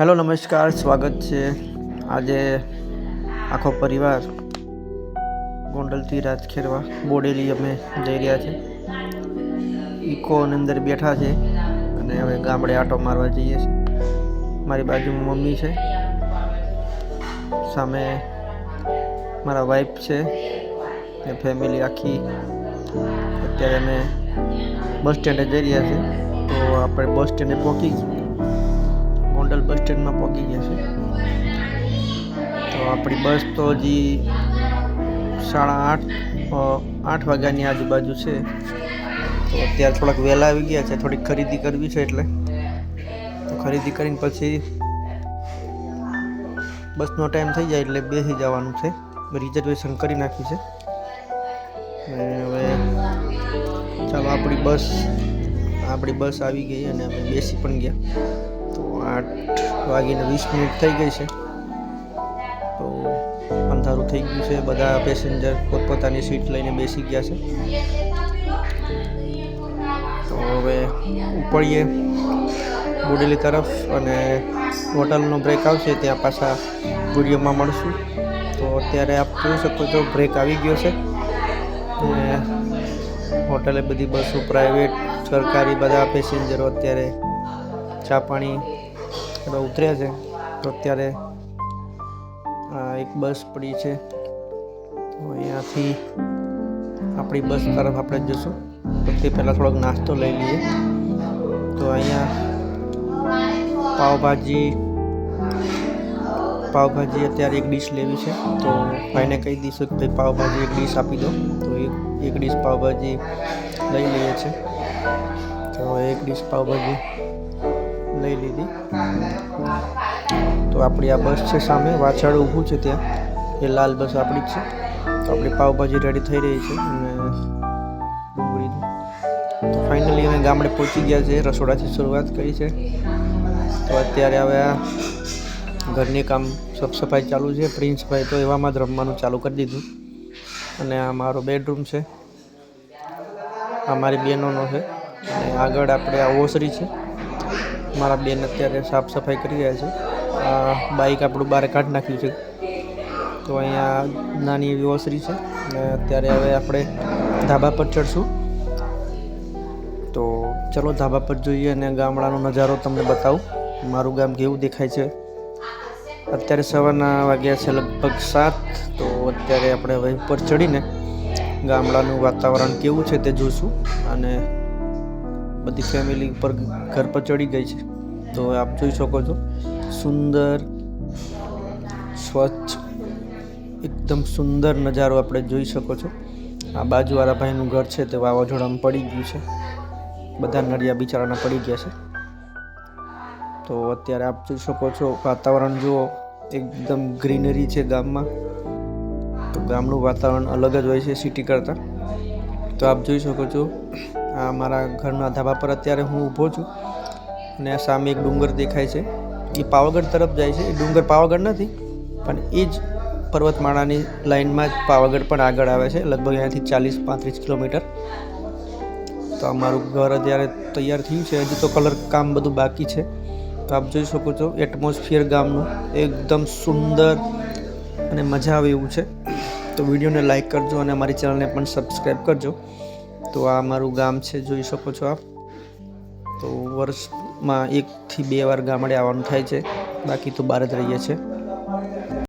Hello, નમસ્કાર, સ્વાગત છે આજે આખો પરિવાર ગોંડલથી રાજખેરવા બોડેલી અમે જઈ રહ્યા છે. ઇકોની અંદર બેઠા છે અને હવે ગામડે આટો મારવા જઈએ છીએ. મારી બાજુમાં મમ્મી છે. સામે મારા વાઈફ છે ને ફેમિલી આખી. અત્યારે અમે બસ સ્ટેન્ડે જઈ રહ્યા છે તો આપણે બસ સ્ટેન્ડે પહોંચી ગોંડલ બસ સ્ટેન્ડમાં પહોંચી ગયા છે. તો આપણી બસ તો હજી સાડા આઠ આઠ વાગ્યાની આજુબાજુ છે. તો અત્યારે થોડાક વહેલા આવી ગયા છે, થોડીક ખરીદી કરવી છે એટલે. ખરીદી કરીને પછી બસનો ટાઈમ થઈ જાય એટલે બેસી જવાનું છે. રિઝર્વેશન કરી નાખ્યું છે. હવે ચાલો આપણી બસ આપણી બસ આવી ગઈ અને અમે બેસી પણ ગયા. તો આઠ વાગીને વીસ મિનિટ થઈ ગઈ છે. તો અંધારું થઈ ગયું છે. બધા પેસેન્જર પોતપોતાની સીટ લઈને બેસી ગયા છે. તો હવે ઉપડીએ બોડેલી તરફ અને હોટલનો બ્રેક આવશે. ત્યાં પાછા વિડીયોમાં મળશું. તો અત્યારે આપ જોઈ શકો છો, બ્રેક આવી ગયો છે. હોટલે બધી બસો પ્રાઇવેટ, સરકારી બધા પેસેન્જરો અત્યારે ચા પાણી બધા ઉતર્યા છે. તો અત્યારે એક બસ પડી છે. તો અહીંયાથી આપણી બસ તરફ આપણે જશું તો તે પહેલાં થોડોક નાસ્તો લઈ લઈએ. તો અહીંયા પાવભાજી પાવભાજી અત્યારે એક ડીશ લેવી છે. તો ભાઈને કહી દઈશું કે ભાઈ પાવભાજી એક ડીશ આપી દો. તો એક એક ડીશ પાવભાજી લઈ લઈએ છે. તો એક ડીશ પાવભાજી. લઈ લીધી. તો આપણી આ બસ છે સામે, વાછાડ ઊભું છે ત્યાં. એ લાલ બસ આપણી જ છે. તો આપણી પાવભાજી રેડી થઈ રહી છે અને ડુંગળીનું તો ફાઇનલી અમે ગામડે પહોંચી ગયા છે, રસોડાથી શરૂઆત કરી છે. તો અત્યારે હવે આ ઘરની કામ સાફ સફાઈ ચાલુ છે. પ્રિન્સભાઈ તો એવામાં જ રમવાનું ચાલુ કરી દીધું. અને આ મારો બેડરૂમ છે. આ મારી બહેનોનો છે. અને આગળ આપણે આ ઓસરી છે. મારા બેન અત્યારે સાફ સફાઈ કરી રહ્યા છે. આ બાઇક આપણું બહાર કાઢી નાખ્યું છે. તો અહીંયા નાની એવી ઓસરી છે. અને અત્યારે હવે આપણે ધાબા પર ચડશું. તો ચલો ધાબા પર જોઈએ અને ગામડાનો નજારો તમને બતાવું. મારું ગામ કેવું દેખાય છે. અત્યારે સવારના વાગ્યા છે લગભગ સાત. તો અત્યારે આપણે હવે ઉપર ચડીને ગામડાનું વાતાવરણ કેવું છે તે જોઈશું અને બધી ફેમિલી ઉપર ઘર પર ચડી ગઈ છે. તો આપ જોઈ શકો છો, સુંદર, સ્વચ્છ, એકદમ સુંદર નજારો આપણે જોઈ શકો છો. આ બાજુવાળા ભાઈનું ઘર છે તે વાવાઝોડામાં પડી ગયું છે. બધા નડિયા બિચારાના પડી ગયા છે. તો અત્યારે આપ જોઈ શકો છો, વાતાવરણ જુઓ, એકદમ ગ્રીનરી છે ગામમાં. તો ગામનું વાતાવરણ અલગ જ હોય છે સિટી કરતાં. તો આપ જોઈ શકો છો આ મારા ઘરના ધાબા પર અત્યારે હું ઊભો છું અને આ સામે એક ડુંગર દેખાય છે. એ પાવાગઢ તરફ જાય છે. એ ડુંગર પાવાગઢ નથી, પણ એ જ પર્વતમાળાની લાઇનમાં જ પાવાગઢ પણ આગળ આવે છે, લગભગ અહીંયાથી ચાલીસ પાંત્રીસ કિલોમીટર. તો અમારું ઘર અત્યારે તૈયાર થયું છે. હજી તો કલર કામ બધું બાકી છે. તો આપ જોઈ શકો છો, એટમોસ્ફિયર ગામનું એકદમ સુંદર અને મજા આવે એવું છે. તો વિડીયોને લાઇક કરજો અને અમારી ચેનલને પણ સબસ્ક્રાઈબ કરજો. તો આ મારું ગામ છે, જોઈ શકો છો આપ. તો વર્ષમાં એકથી બે વાર ગામડે આવવાનું થાય છે. બાકી તો બહાર જ રહીએ છીએ.